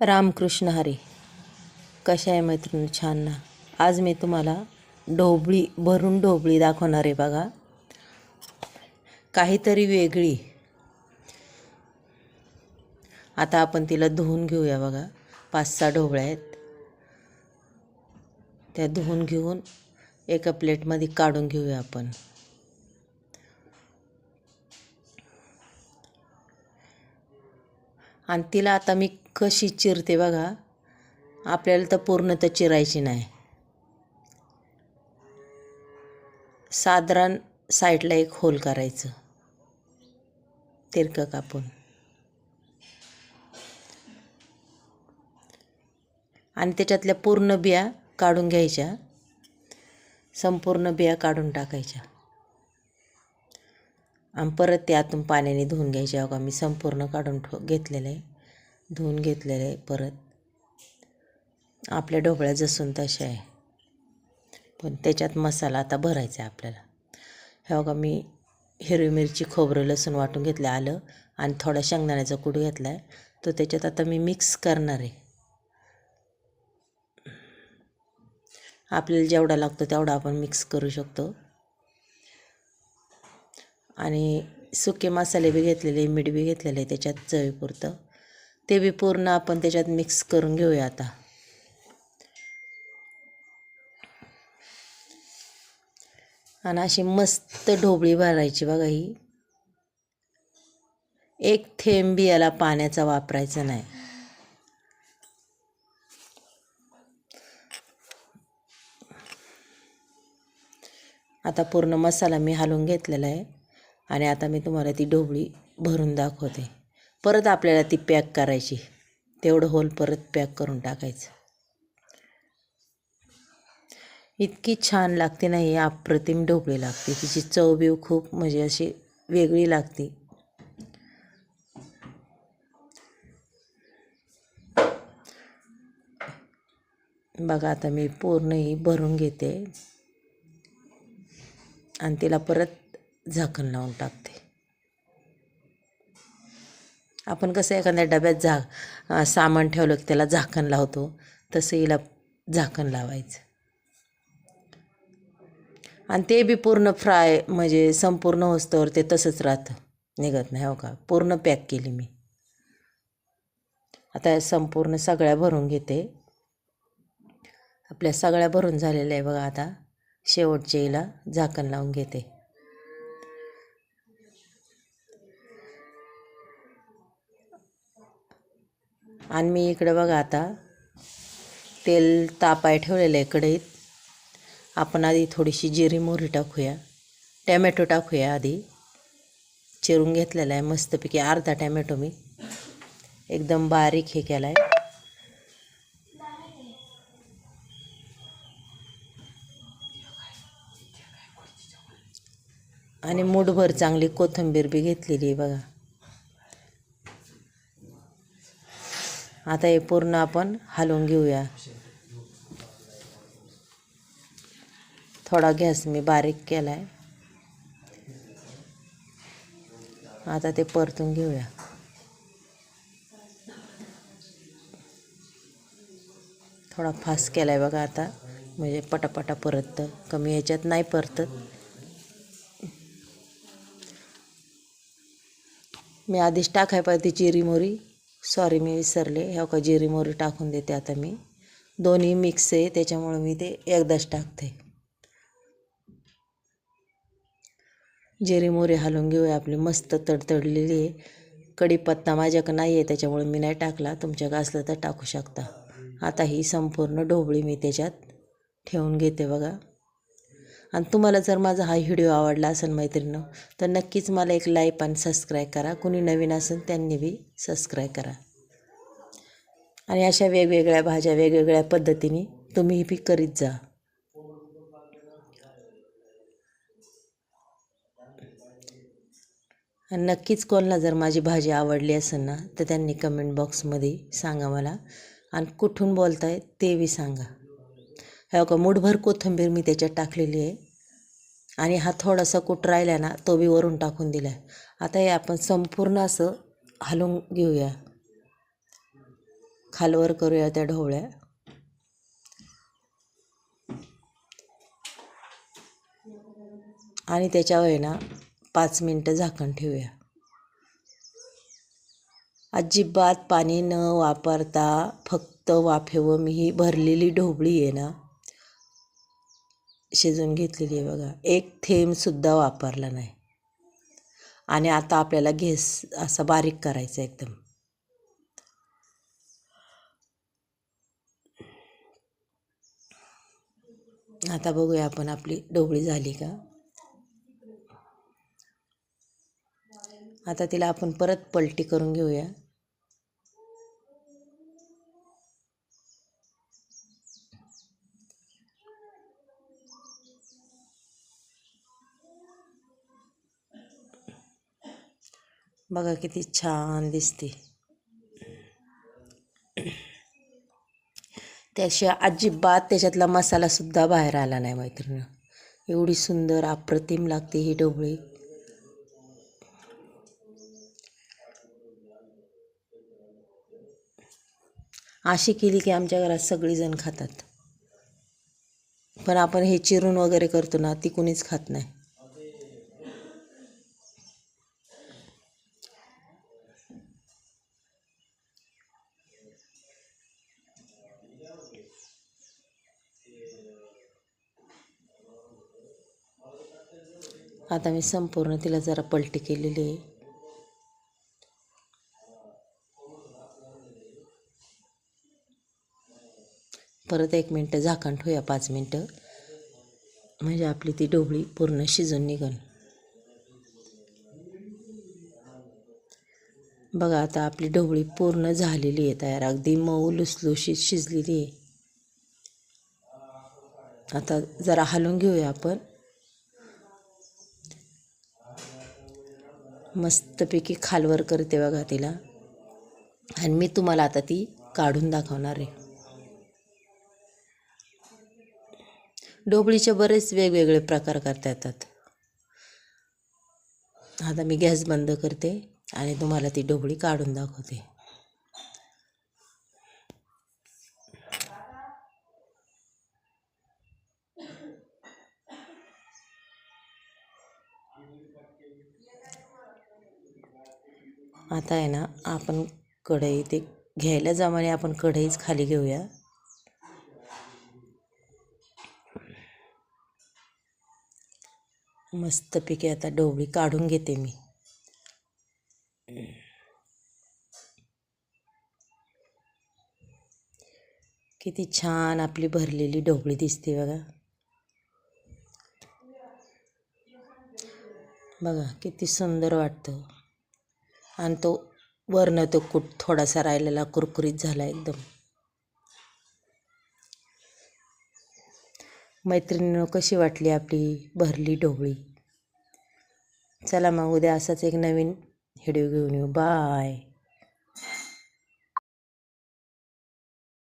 रामकृष्ण हरे. कशा आहे मैत्रिणी? छान ना? आज मी तुम्हाला ढोबळी भरून ढोबळी दाखवणार आहे बघा. काहीतरी वेगळी. आता आपण तिला धुवून घेऊया बघा. पाच सहा ढोबळ्या आहेत. त्या धुवून घेऊन एका प्लेटमध्ये काढून घेऊया आपण. आणि तिला आता मी कशी चिरते बघा आपल्याला तर पूर्ण तर चिरायची नाही. साधारण साईडला एक होल करायचं तिरकं कापून. आणि त्याच्यातल्या पूर्ण बिया काढून घ्यायच्या संपूर्ण बिया काढून टाकायच्या. आणि परत ते आतून पाण्याने धुवून घ्यायच्या. अगं मी संपूर्ण काढून ठो घेतलेलं आहे. धुवून घेतलेले परत. आपल्या ढोबळ्या जसून तशा आहे. पण त्याच्यात मसाला आता भरायचा आहे आपल्याला. हे बघा मी हिरवी मिरची खोबरं लसूण वाटून घेतलं आलं आणि थोडा शेंगदाण्याचा कूट घेतला आहे तो त्याच्यात आता मी मिक्स करणार आहे. आपल्याला जेवढा लागतो तेवढा आपण मिक्स करू शकतो. आणि सुके मसाले बी घेतलेले मीठ बी घेतलेले आहे त्याच्यात चवीपुरतं. ते बी पूर्ण आपण त्याच्यात मिक्स करून घेऊया आता. आणि अशी मस्त ढोबळी भरायची बघा ही. एक थेंब बी याला पाण्याचा वापरायचा नाही. आता पूर्ण मसाला मी हलवून घेतलेला आहे. आणि आता मी तुम्हाला ती ढोबळी भरून दाखवते. परत आपल्याला ती पॅक करायची. तेवढं होल परत पॅक करून टाकायचं. इतकी छान लागते नाही अप्रतिम ढोकळी लागते. तिची चव बिव खूप म्हणजे अशी वेगळी लागते. बघा आता मी पूर्ण ही भरून घेते. आणि तिला परत झाकण लावून टाकते. आपण कसं एखाद्या डब्यात झा सामान ठेवलं की त्याला झाकण लावतो तसं हिला झाकण लावायचं. आणि ते बी पूर्ण फ्राय म्हणजे संपूर्ण होस्तवर ते तसंच राहतं. निघत नाही हो का? पूर्ण पॅक केली मी. आता संपूर्ण सगळ्या भरून घेते. आपल्या सगळ्या भरून झालेल्या आहे बघा आता. शेवटच्या हिला झाकण लावून घेते. आणि मी इकडं बघा आता तेल तापाय ठेवलेलं आहे कढईत. आपण आधी थोडीशी जिरी मोहरी टाकूया. टॅमॅटो टाकूया आधी. चिरून घेतलेला आहे मस्तपैकी अर्धा टॅमॅटो मी. एकदम बारीक हे केला आहे आणि मूठभर चांगली कोथिंबीर बी घेतलेली आहे बघा. आता हे पूर्ण आपण हलवून घेऊया. थोडा गॅस मी बारीक केला आहे आता ते परतून घेऊया. थोडा फास्ट केला आहे बघा आता. म्हणजे पटापटा परततं. कमी ह्याच्यात नाही परतत. मी आधीच टाकाय पाहिजे तिची मोरी सॉरी मी विसरले. ह्या का? जिरी मोरी टाकून देते आता मी. दोन्ही मिक्स आहे त्याच्यामुळे मी ते एकदाच टाकते. जिरी मोरी हलवून घेऊया आपली मस्त तडतडलेली आहे. कढीपत्ता माझ्याकडं नाही आहे त्याच्यामुळे मी नाही टाकला. तुमच्याकडे असलं तर टाकू शकता. आता ही संपूर्ण ढोबळी मी त्याच्यात ठेवून घेते बघा. आणि तुम्हाला जर माझा हा व्हिडिओ आवडला असेल मैत्रिणीनं तर नक्कीच मला एक लाईक आणि सबस्क्राईब करा. कुणी नवीन असेल त्यांनी बी सबस्क्राईब करा. आणि अशा वेगवेगळ्या भाज्या वेगवेगळ्या पद्धतीने तुम्ही बी करीत जा. आणि नक्कीच कोणाला जर माझी भाजी आवडली असेल ना तर त्यांनी कमेंट बॉक्समध्ये सांगा मला. आणि कुठून बोलताय ते बी सांगा. हे का मुठभर कोथिंबीर मी त्याच्यात टाकलेली आहे. आणि हा थोडासा कुट राहिला ना तो बी वरून टाकून दिला आहे आता हे आपण संपूर्ण असं हलवून घेऊया. खालवर करूया त्या ढोवळ्या. आणि त्याच्यावर आहे ना पाच मिनटं झाकण ठेवूया. अजिबात पाणी न वापरता फक्त वाफेवर मी ही भरलेली ढोबळी आहे ना शिजून घेतलेली आहे बघा. एक थेंबसुद्धा वापरला नाही. आणि आता आपल्याला घेस असा बारीक करायचा एकदम. आता बघूया आपण आपली ढोबळी झाली का? आता तिला आपण परत पलटी करून घेऊया. बघा किती छान दिसते. त्याशिवाय अजिबात त्याच्यातला मसालासुद्धा बाहेर आला नाही मैत्रिणी. एवढी सुंदर अप्रतिम लागते ही ढोबळी. अशी केली की आमच्या घरात सगळीजण खातात. पण आपण हे चिरून वगैरे करतो ना ती कुणीच खात नाही. आता मी संपूर्ण तिला जरा पलटी केलेली आहे. परत एक मिनटं झाकण ठेवूया पाच मिनटं. म्हणजे आपली ती ढोबळी पूर्ण शिजून निघन. बघा आता आपली ढोबळी पूर्ण झालेली आहे तयार. अगदी मऊ लुसलुशीत शिजलेली आहे. आता जरा हलवून घेऊया आपण. मस्तपैकी खालवर करते बघा तिला. आणि मी तुम्हाला आता ती काढून दाखवणार आहे. ढोबळीचे बरेच वेगवेगळे प्रकार करता येतात. आता मी गॅस बंद करते आणि तुम्हाला ती ढोबळी काढून दाखवते. आता आहे ना आपण कढई ते घ्यायला जमाने आपण कढईच खाली घेऊया. मस्तपैकी आता ढोबळी काढून घेते मी. किती छान आपली भरलेली ढोबळी दिसते बघा. बघा किती सुंदर वाटतं. आणि तो वरनं तो कुठ थोडासा राहिलेला कुरकुरीत झाला एकदम. मैत्रिणीनं कशी वाटली आपली भरली ढोबळी? चला मग उद्या असाच एक नवीन व्हिडिओ घेऊन येऊ. बाय.